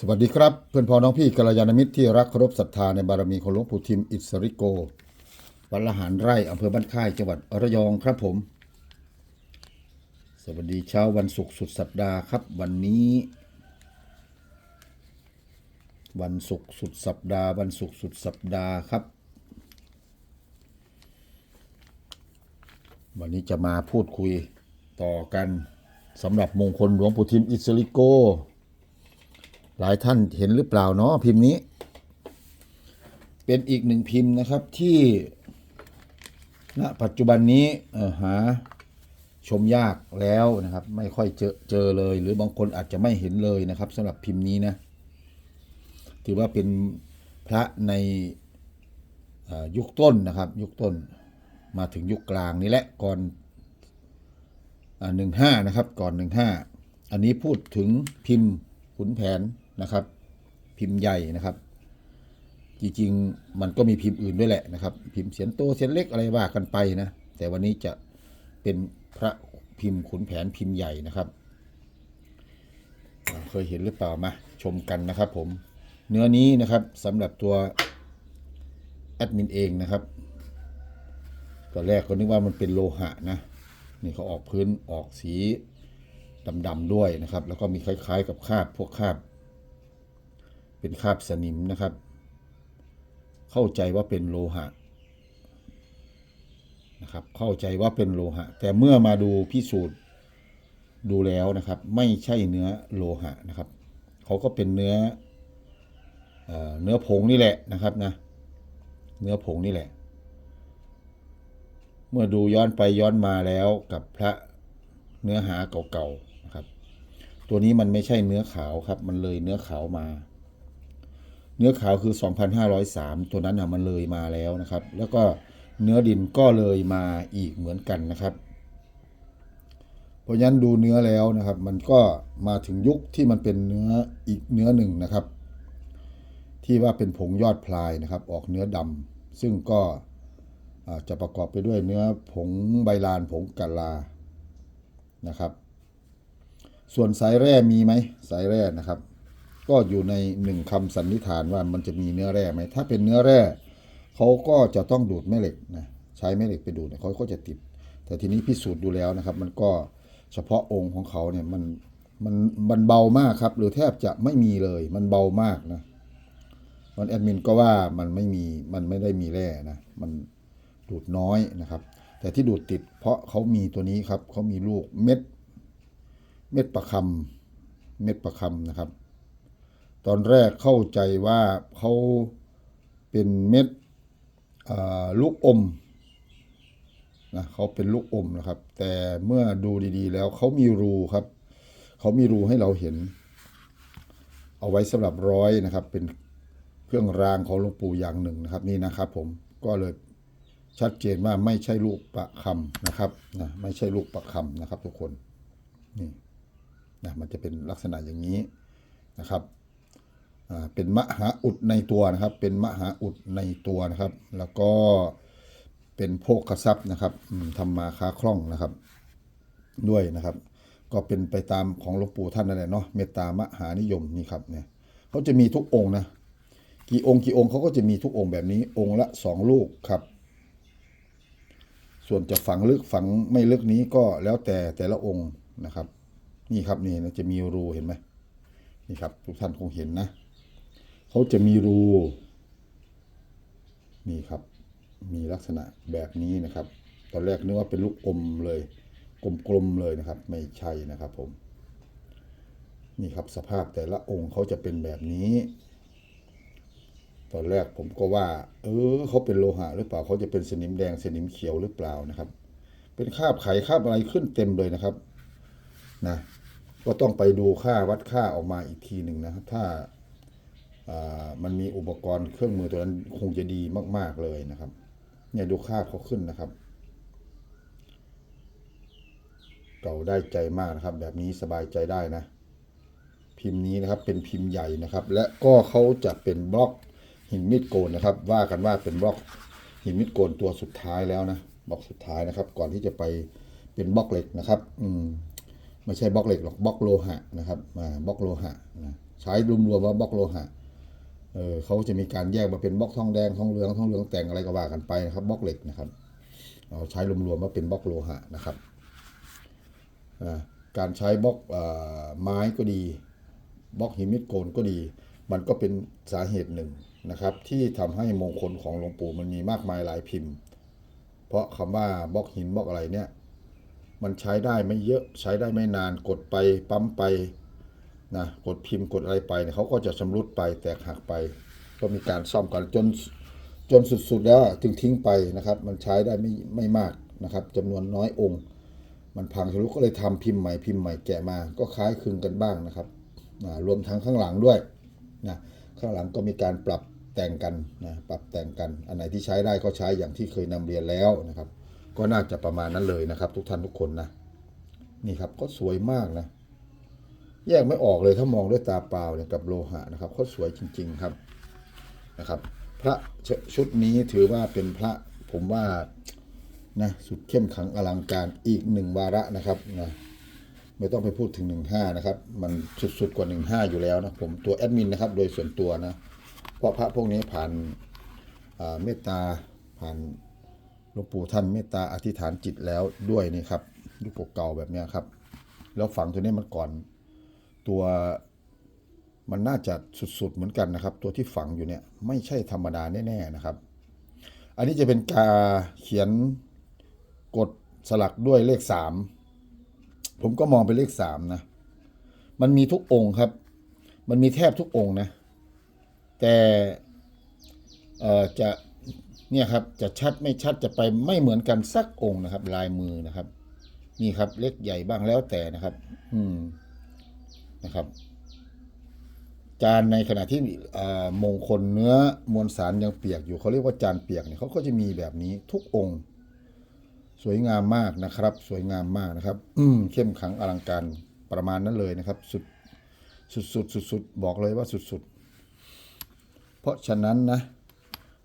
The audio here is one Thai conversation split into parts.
สวัสดีครับ เพื่อนพ้องน้องพี่กัลยาณมิตรที่รักเคารพศรัทธาในบารมีของหลวงปู่ทิมอิสริโก วัดละหารไร่อำเภอบ้านค่ายจังหวัดระยองครับผม สวัสดีเช้าวันศุกร์สุดสัปดาห์ครับ วันนี้ วันศุกร์สุดสัปดาห์ วันศุกร์สุดสัปดาห์ครับ วันนี้จะมาพูดคุยต่อกันสำหรับมงคลหลวงปู่ทิมอิสริโก หลายท่านเห็นหรือเปล่าเนาะพิมพ์นี้ เป็นอีกหนึ่งพิมพ์นะครับที่ณปัจจุบันนี้หาชมยากแล้วนะครับ ไม่ค่อยเจอเจอเลย หรือบางคนอาจจะไม่เห็นเลยนะครับสำหรับพิมพ์นี้นะถือว่าเป็นพระในยุคต้นนะครับ ยุคต้นมาถึงยุคกลางนี่แหละก่อนหนึ่งห้านะครับก่อนหนึ่งห้าอันนี้พูดถึงพิมพ์ขุนแผน นะครับ พิมพ์ใหญ่นะครับ จริงๆมันก็มีพิมพ์อื่นด้วยแหละนะครับ พิมพ์เสียนโตเสียนเล็กอะไรว่ากันไปนะแต่วันนี้จะเป็นพระพิมพ์ขุนแผนพิมพ์ใหญ่นะครับ เคยเห็นหรือเปล่ามาชมกันนะครับผมเนื้อนี้นะครับสำหรับตัวแอดมินเองนะครับตอนแรกก็นึกว่ามันเป็นโลหะนะนี่เขาออกพื้นออกสีดำๆด้วยนะครับ แล้วก็มีคล้ายๆกับคาบพวกคาบ เป็นคราบสนิมนะครับ เข้าใจว่าเป็นโลหะนะครับ เข้าใจว่าเป็นโลหะ แต่เมื่อมาดูพิสูจน์ดูแล้วนะครับ ไม่ใช่เนื้อโลหะนะครับเขาก็เป็นเนื้อเอเนื้อผงนี่แหละนะครับนะเนื้อผงนี่แหละ เมื่อดูย้อนไปย้อนมาแล้วกับพระเนื้อหาเก่าๆนะครับ ตัวนี้มันไม่ใช่เนื้อขาวครับ มันเลยเนื้อขาวมา เนื้อขาวคือ 2,503 ตัวนั้นนะมันเลยมาแล้วนะครับ แล้วก็เนื้อดินก็เลยมาอีกเหมือนกันนะครับ เพราะฉะนั้นดูเนื้อแล้วนะครับ มันก็มาถึงยุคที่มันเป็นเนื้ออีกเนื้อหนึ่งนะครับ ที่ว่าเป็นผงยอดพลายนะครับ ออกเนื้อดำซึ่งก็จะประกอบไปด้วยเนื้อผงใบลานผงกะลานะครับ ส่วนสายแร่มีไหมสายแร่นะครับ ก็อยู่ในหนึ่งคำสันนิษฐานว่ามันจะมีเนื้อแร่ไหมถ้าเป็นเนื้อแร่เขาก็จะต้องดูดแม่เหล็กนะใช้แม่เหล็กไปดูดเนี่ยเขาก็จะติด แต่ทีนี้พิสูจน์ดูแล้วนะครับ มันก็เฉพาะองค์ของเขาเนี่ยมันมันมันเบามากครับ หรือแทบจะไม่มีเลย มันเบามากนะมันแอดมินก็ว่ามันไม่มีมันไม่ได้มีแร่นะมันดูดน้อยนะครับ แต่ที่ดูดติด เพราะเขามีตัวนี้ครับเขามีลูกเม็ด เม็ดประคำเม็ดประคำนะครับ ตอนแรกเข้าใจว่าเขาเป็นเม็ดลูกอมนะเขาเป็นลูกอมนะครับ แต่เมื่อดูดีๆ แล้วเขามีรูครับเขามีรูให้เราเห็น เอาไว้สำหรับร้อยนะครับ เป็นเครื่องรางของหลวงปู่อย่างหนึ่งนะครับ นี่นะครับผมก็เลยชัดเจนว่าไม่ใช่ลูกประคำนะครับนะไม่ใช่ลูกประคำนะครับ ทุกคนนี่นะมันจะเป็นลักษณะอย่างนี้นะครับ เป็นมหาอุดในตัวนะครับ เป็นมหาอุดในตัวนะครับ แล้วก็เป็นโภคทรัพย์นะครับอืมทำมาค้าคล่องนะครับ ด้วยนะครับ ก็เป็นไปตามของหลวงปู่ท่านนั่นแหละเนาะเมตตามหานิยมนี่ครับเนี่ยเขาจะมีทุกองค์นะกี่องค์กี่องค์เขาก็จะมีทุกองค์แบบนี้องค์ละสองลูกครับ ส่วนจะฝังลึกฝังไม่ลึกนี้ก็แล้วแต่แต่ละองค์นะครับ นี่ครับนี่นะจะมีรูเห็นไหมนี่ครับ ทุกท่านคงเห็นนะ เขาจะมีรู นี่ครับ มีลักษณะแบบนี้นะครับ ตอนแรกนึกว่าเป็นลูกอมเลย กลมๆเลยนะครับ ไม่ใช่นะครับผม นี่ครับสภาพแต่ละองค์เขาจะเป็นแบบนี้ ตอนแรกผมก็ว่า เออเขาเป็นโลหะหรือเปล่าเขาจะเป็นสนิมแดงสนิมเขียวหรือเปล่านะครับ เป็นคาบไขคาบอะไรขึ้นเต็มเลยนะครับ นะ ก็ต้องไปดูค่าวัดค่าออกมาอีกทีหนึ่งนะครับ ถ้า มันมีอุปกรณ์เครื่องมือตัวนั้นคงจะดีมาก ๆเลยนะครับ เนี่ยดูค่าเขาขึ้นนะครับ เก่าได้ใจมากนะครับ แบบนี้สบายใจได้นะ พิมพ์นี้นะครับเป็นพิมพ์ใหญ่นะครับ และก็เขาจะเป็นบล็อกหินมิดโกนนะครับ ว่ากันว่าเป็นบล็อกหินมิดโกนตัวสุดท้ายแล้วนะบล็อกสุดท้ายนะครับ ก่อนที่จะไปเป็นบล็อกเหล็กนะครับ อืมไม่ใช่บล็อกเหล็กหรอกบล็อกโลหะนะครับอ่าบล็อกโลหะนะใช้รวมๆว่าบล็อกโลหะ เออเขาจะมีการแยกมาเป็นบล็อกทองแดงทองเหลืองทองเหลืองแต่งอะไรก็ว่ากันไปนะครับบล็อกเหล็กนะครับเราใช้รวมๆว่าเป็นบล็อกโลหะนะครับการใช้บล็อกอไม้ก็ดีบล็อกหินมิดโกนก็ดี มันก็เป็นสาเหตุหนึ่งนะครับ ที่ทำให้มงคลของหลวงปู่มันมีมากมายหลายพิมพ์ เพราะคำว่าบล็อกหินบล็อกอะไรเนี่ยมันใช้ได้ไม่เยอะใช้ได้ไม่นานกดไปปั๊มไป นะกดพิมพ์กดอะไรไปเนี่ยเขาก็จะชำรุดไปแตกหักไป ก็มีการซ่อมกันจนจนสุดๆแล้วถึงทิ้งไปนะครับ มันใช้ได้ไม่ไม่มากนะครับจำนวนน้อยองค์ มันพังชำรุดก็เลยทำพิมพ์ใหม่พิมพ์ใหม่แกะมา ก็คล้ายคลึงกันบ้างนะครับรวมทั้งข้างหลังด้วยนะข้างหลังก็มีการปรับแต่งกันนะปรับแต่งกันอันไหนที่ใช้ได้ก็ใช้อย่างที่เคยนำเรียนแล้วนะครับ ก็น่าจะประมาณนั้นเลยนะครับ ทุกท่านทุกคนนะนี่ครับก็สวยมากนะ แยกไม่ออกเลยถ้ามองด้วยตาเปล่าเนี่ยกับโลหะนะครับเขาสวยจริง ๆครับนะครับ พระชชุดนี้ถือว่าเป็นพระผมว่านะสุดเข้มขังอลังการอีกหนึ่งวาระนะครับนะไม่ต้องไปพูดถึงหนึ่งห้านะครับ มันสุดๆกว่าหนึ่งห้าอยู่แล้วนะผมตัวแอดมินนะครับโดยส่วนตัวนะเพราะพระพวกนี้ผ่านเมตตาผ่านหลวงปู่ท่านเมตตาอธิษฐานจิตแล้วด้วยนี่ครับรูปเก่าแบบเนี้ยครับ แล้วฝังตัวนี้มันก่อน ตัวมันน่าจะสุดๆเหมือนกันนะครับ ตัวที่ฝังอยู่เนี่ยไม่ใช่ธรรมดาแน่ๆนะครับ อันนี้จะเป็นกาเขียนกดสลักด้วยเลขสามผมก็มองเป็นเลขสามนะ มันมีทุกองค์ครับ มันมีแทบทุกองค์นะ แต่จะเนี่ยครับจะชัดไม่ชัดจะไปไม่เหมือนกันสักองค์นะครับ ลายมือนะครับ นี่ครับเล็กใหญ่บ้างแล้วแต่นะครับ อืม นะครับ จานในขณะที่มงคลเนื้อมวลสารยังเปียกอยู่เขาเรียกว่าจานเปียกเนี่ยเขาก็จะมีแบบนี้ทุกองค์ สวยงามมากนะครับ สวยงามมากนะครับ อืมเข้มขลังอลังการประมาณนั้นเลยนะครับ สุดสุดสุดสุดสุดบอกเลยว่าสุดสุดเพราะฉะนั้นนะ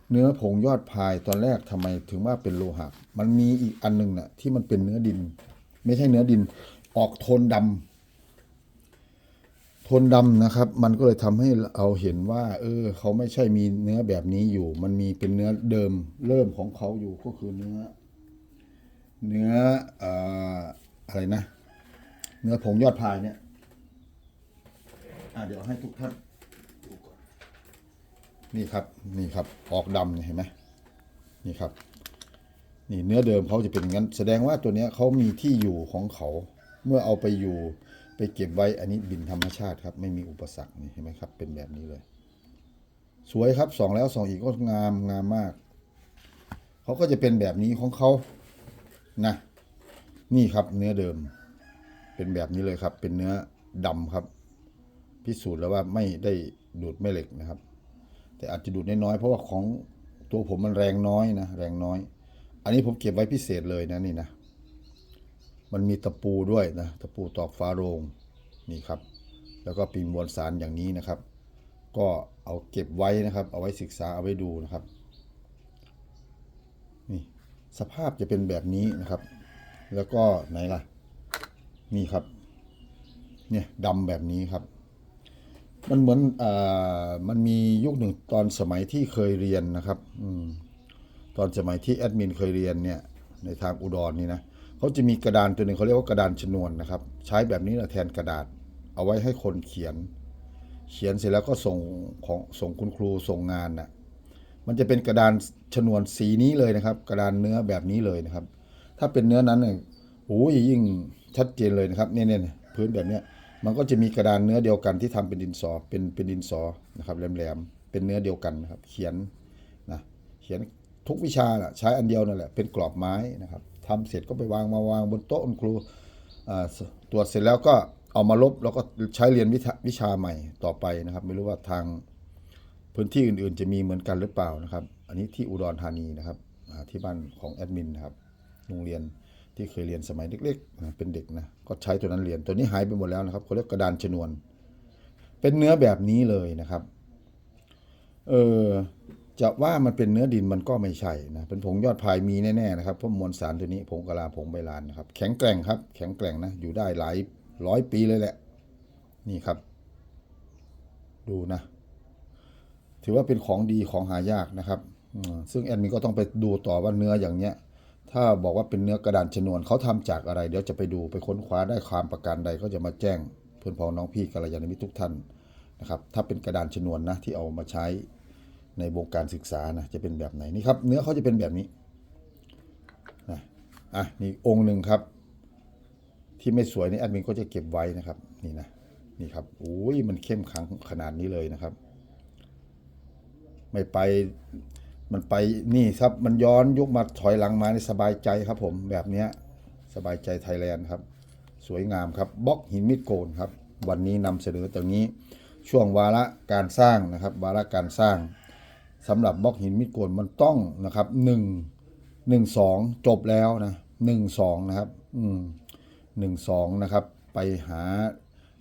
เนื้อผงยอดพายตอนแรกทำไมถึงว่าเป็นโลหะ มันมีอีกอันหนึงน่ะที่มันเป็นเนื้อดิน ไม่ใช่เนื้อดิน ออกโทนดำ โทนดำนะครับ มันก็เลยทำให้เราเห็นว่า เออ เขาไม่ใช่มีเนื้อแบบนี้อยู่ มันมีเป็นเนื้อเดิมเริ่มของเขาอยู่ก็คือเนื้อ เนื้ออออะไรนะ เนื้อผงยอดพายเนี่ยเดี๋ยวให้ทุกท่านนี่ครับ นี่ครับ ออกดำเนี่ยเห็นไหมนี่ครับ นี่เนื้อเดิมเขาจะเป็นอย่างนั้น แสดงว่าตัวเนี้ยเขามีที่อยู่ของเขา เมื่อเอาไปอยู่ ไปเก็บไว้อันนี้บินธรรมชาติครับ ไม่มีอุปสรรคนี่เห็นไหมครับ เป็นแบบนี้เลย สวยครับสองแล้วสองอีกก็งามงามมากเขาก็จะเป็นแบบนี้ของเขานะนี่ครับเนื้อเดิม เป็นแบบนี้เลยครับ เป็นเนื้อดำครับ พิสูจน์แล้วว่าไม่ได้ดูดแม่เหล็กนะครับ แต่อาจจะดูดน้อยๆเพราะว่าของตัวผมมันแรงน้อยนะแรงน้อย อันนี้ผมเก็บไว้พิเศษเลยนะนี่นะ มันมีตะปูด้วยนะตะปูตอกฟ้าโรงนี่ครับ แล้วก็ปีนมวลสารอย่างนี้นะครับ ก็เอาเก็บไว้นะครับ เอาไว้ศึกษาเอาไว้ดูนะครับนี่สภาพจะเป็นแบบนี้นะครับ แล้วก็ไหนล่ะนี่ครับ เนี่ยดำแบบนี้ครับ มันเหมือนอ่ามันมียุคหนึ่งตอนสมัยที่เคยเรียนนะครับ อืมตอนสมัยที่แอดมินเคยเรียนเนี่ย ในทางอุดรนี่นะ เขาจะมีกระดานตัวหนึ่งเขาเรียกว่ากระดานชนวนนะครับ ใช้แบบนี้แหละแทนกระดาษ เอาไว้ให้คนเขียน เขียนเสร็จแล้วก็ส่งของส่งคุณครูส่งงานน่ะมันจะเป็นกระดานชนวนสีนี้เลยนะครับ กระดานเนื้อแบบนี้เลยนะครับ ถ้าเป็นเนื้อนั้นเนี่ยโอ้ยยิ่งชัดเจนเลยนะครับเนี่ยเนี่ยนพื้นแบบเนี้ยมันก็จะมีกระดานเนื้อเดียวกันที่ทำเป็นดินสอเป็นเป็นดินสอนะครับแหลมๆเป็นเนื้อเดียวกันนะครับ เขียนนะเขียนทุกวิชาแหละใช้อันเดียวนั่นแหละเป็นกรอบไม้นะครับ ทำเสร็จก็ไปวางมาวางบนโต๊ะคุณครูตรวจเสร็จแล้วก็เอามาลบแล้วก็ใช้เรียนวิชาวิชาใหม่ต่อไปนะครับ ไม่รู้ว่าทางพื้นที่อื่นๆ จะมีเหมือนกันหรือเปล่านะครับ อันนี้ที่อุดรธานีนะครับที่บ้านของแอดมินนะครับโรงเรียนที่เคยเรียนสมัยเล็กๆ เป็นเด็กนะก็ใช้ตัวนั้นเรียนตัวนี้หายไปหมดแล้วนะครับเขาเรียกกระดานชนวน เป็นเนื้อแบบนี้เลยนะครับเออ จะว่ามันเป็นเนื้อดินมันก็ไม่ใช่นะเป็นผงยอดพายมีแน่ๆนะครับเพราะมวลสารตัวนี้ผงกะลาผงใบลานนะครับ แข็งแกร่งครับ แข็งแกร่งนะอยู่ได้หลายร้อยปีเลยแหละ นี่ครับ ดูนะ ถือว่าเป็นของดีของหายากนะครับซึ่งแอดมินก็ต้องไปดูต่อว่าเนื้ออย่างเนี้ย ถ้าบอกว่าเป็นเนื้อกระดานชนวนเขาทำจากอะไร เดี๋ยวจะไปดูไปค้นคว้าได้ความประการใดก็จะมาแจ้งเพื่อนพ้องน้องพี่กัลยาณมิตรทุกท่านนะครับ ถ้าเป็นกระดานชนวนนะที่เอามาใช้ ในวงการศึกษานะจะเป็นแบบไหนนี่ครับ เนื้อเขาจะเป็นแบบนี้นะอะนี่องค์หนึ่งครับ ที่ไม่สวยนี่แอดมินก็จะเก็บไว้นะครับนี่นะนี่ครับโอ้ยมันเข้มขังขนาดนี้เลยนะครับ ไม่ไปมันไปนี่ครับมันย้อนยุคมาถอยหลังมาในสบายใจครับ ผมแบบเนี้ยสบายใจไทยแลนด์ครับ สวยงามครับบล็อกหินมิดโกนครับ วันนี้นำเสนอตรงนี้ช่วงวาระการสร้างนะครับ วาระการสร้าง สำหรับบล็อกหินมิดโกนมันต้องนะครับหนึ่งหนึ่งสองจบแล้วนะหนึ่งสองนะครับ อืมหนึ่งสองนะครับ ไปหา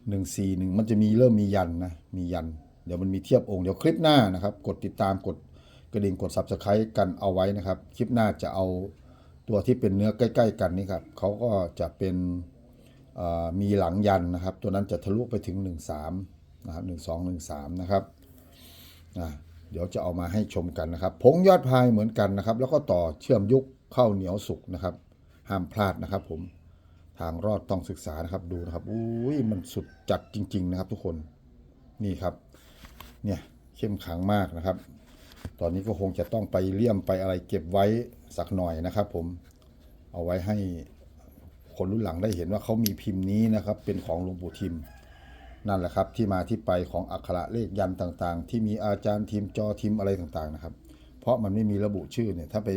หนึ่งสี่หนึ่งมันจะมีเริ่มมียันนะ มียัน เดี๋ยวมันมีเทียบองค์ เดี๋ยวคลิปหน้านะครับ กดติดตามกดกระดิ่งกด subscribe กันเอาไว้นะครับ คลิปหน้าจะเอาตัวที่เป็นเนื้อใกล้ ๆ กันนี่ครับเขาก็จะเป็นมีหลังยันนะครับ ตัวนั้นจะทะลุไปถึง 13 นะครับ 12 13 นะครับนะ เดี๋ยวจะเอามาให้ชมกันนะครับ ผงยอดพายเหมือนกันนะครับ แล้วก็ต่อเชื่อมยุกเข้าเหนียวสุกนะครับ ห้ามพลาดนะครับผมทางรอดต้องศึกษานะครับดูนะครับอุ้ยมันสุดจัดจริง ๆ นะครับ ทุกคนนี่ครับ เนี่ยเข้มขังมากนะครับ ตอนนี้ก็คงจะต้องไปเลี่ยมไปอะไรเก็บไว้สักหน่อยนะครับ ผมเอาไว้ให้คนรุ่นหลังได้เห็นว่าเขามีพิมพ์นี้นะครับ เป็นของหลวงปู่ทิม นั่นแหละครับที่มาที่ไปของอักขระเลขยันต์ต่างๆ ที่มีอาจารย์ทีมจอทีมอะไรต่างๆนะครับ เพราะมันไม่มีระบุชื่อเนี่ยถ้าไป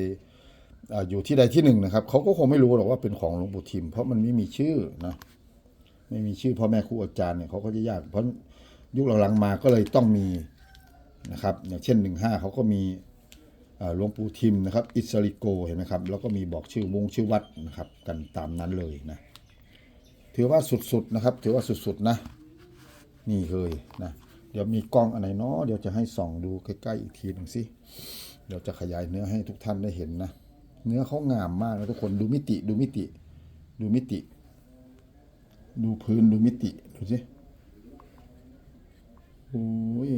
ออยู่ที่ใดที่หนึ่งนะครับเขาก็คงไม่รู้หรอกว่าเป็นของหลวงปู่ทิม เพราะมันไม่มีชื่อนะไม่มีชื่อพ่อแม่ครูอาจารย์เนี่ยเขาก็จะยาก เพราะยุคหลังๆมาก็เลยต้องมีนะครับอย่างเช่น15เขาก็มีหลวงปู่ทิมนะครับ อิสริโกเห็นไหมครับแล้วก็มีบอกชื่อวงชื่อวัดนะครับ กันตามนั้นเลยนะถือว่าสุดๆนะครับ ถือว่าสุดๆนะ นี่เลยนะเดี๋ยวมีกล้องอันไหนเนาะเดี๋ยวจะให้ส่องดูใกล้ๆอีกทีหนึ่งสิเดี๋ยวจะขยายเนื้อให้ทุกท่านได้เห็นนะ เนื้อเขางามมากนะทุกคนดูมิติดูมิติ ดูมิติ ดูพื้นดูมิติดูสิโอ้ย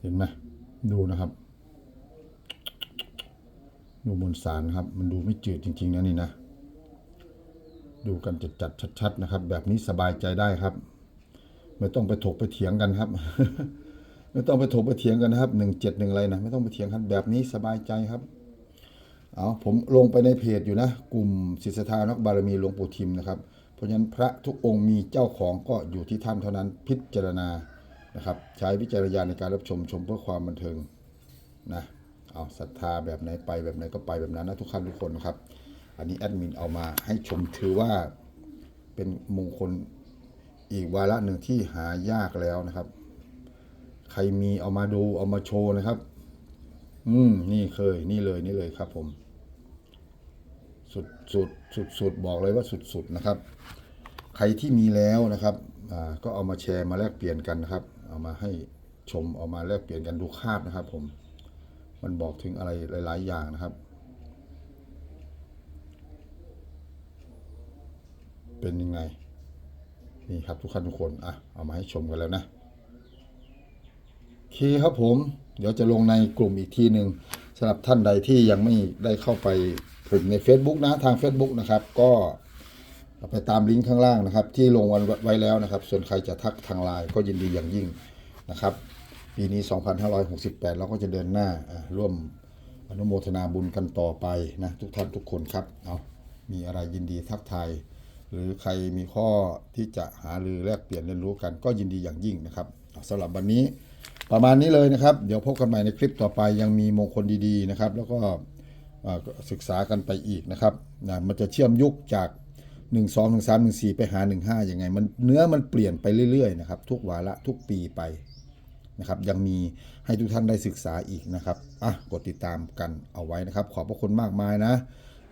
เห็นไหมดูนะครับ ดูมวลสารครับ มันดูไม่จืดจริง ๆนะนี่นะ ดูกันจัดๆชัด ๆ นะครับ แบบนี้สบายใจได้ครับ ไม่ต้องไปถกไปเถียงกันครับ ไม่ต้องไปถกไปเถียงกันนะครับหนึ่งเจ็ดหนึ่งอะไรนะไม่ต้องไปเถียงกันแบบนี้สบายใจครับเอาผมลงไปในเพจอยู่นะ กลุ่มศิษฐานักบารมีหลวงปู่ทิมนะครับ เพราะฉะนั้นพระทุกองค์มีเจ้าของก็อยู่ที่ท่านเท่านั้นพิจารณา นะครับใช้วิจารณญาณในการรับชมชมเพื่อความบันเทิงนะเอาศรัทธาแบบไหนไปแบบไหนก็ไปแบบนั้นนะทุกท่านทุกคนนะครับ อันนี้แอดมินเอามาให้ชมถือว่าเป็นมงคลอีกวาระหนึ่งที่หายากแล้วนะครับ ใครมีเอามาดูเอามาโชว์นะครับ อืมนี่เคยนี่เลยนี่เลยครับ ผม สุดสุดสุดสุดบอกเลยว่าสุดสุดนะครับ ใครที่มีแล้วนะครับ อ่าก็เอามาแชร์มาแลกเปลี่ยนกันนะครับ เอามาให้ชมเอามาแลกเปลี่ยนกันดูคาบนะครับ ผมมันบอกถึงอะไรหลาย ๆ อย่างนะครับ เป็นยังไง นี่ครับทุกท่านทุกคนอะเอามาให้ชมกันแล้วนะโอเคครับผมเดี๋ยวจะลงในกลุ่มอีกทีหนึ่งสำหรับท่านใดที่ยังไม่ได้เข้าไปกลุ่มใน Facebook นะทาง Facebook นะครับ ก็ ไปตามลิงก์ข้างล่างนะครับ ที่ลงวันไว้แล้วนะครับ ส่วนใครจะทักทางไลน์ก็ยินดีอย่างยิ่งนะครับ ปีนี้ 2568 เราก็จะเดินหน้าร่วมอนุโมทนาบุญกันต่อไปนะทุกท่านทุกคนครับเอามีอะไรยินดีทักทายหรือใครมีข้อที่จะหารือแลกเปลี่ยนเรียนรู้กันก็ยินดีอย่างยิ่งนะครับสำหรับวันนี้ประมาณนี้เลยนะครับ เดี๋ยวพบกันใหม่ในคลิปต่อไปยังมีมงคลดีๆนะครับ แล้วก็ศึกษากันไปอีกนะครับนะมันจะเชื่อมยุคจาก 1 2 1 3 1 4 ไปหา 1 5ยังไง มันเนื้อมันเปลี่ยนไปเรื่อยๆนะครับทุกวาระทุกปีไปนะครับยังมีให้ทุกท่านได้ศึกษาอีกนะครับอะกดติดตามกันเอาไว้นะครับ ขอบพระคุณมากมายนะ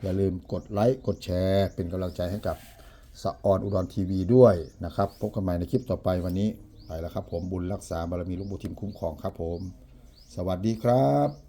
อย่าลืมกดไลค์กดแชร์ เป็นกำลังใจให้กับสะออนอุดรทีวีด้วยนะครับ พบกันใหม่ในคลิปต่อไปวันนี้ไปแล้วครับผมบุญรักษาบารมีลูกบุทิมคุ้มครองครับผม สวัสดีครับ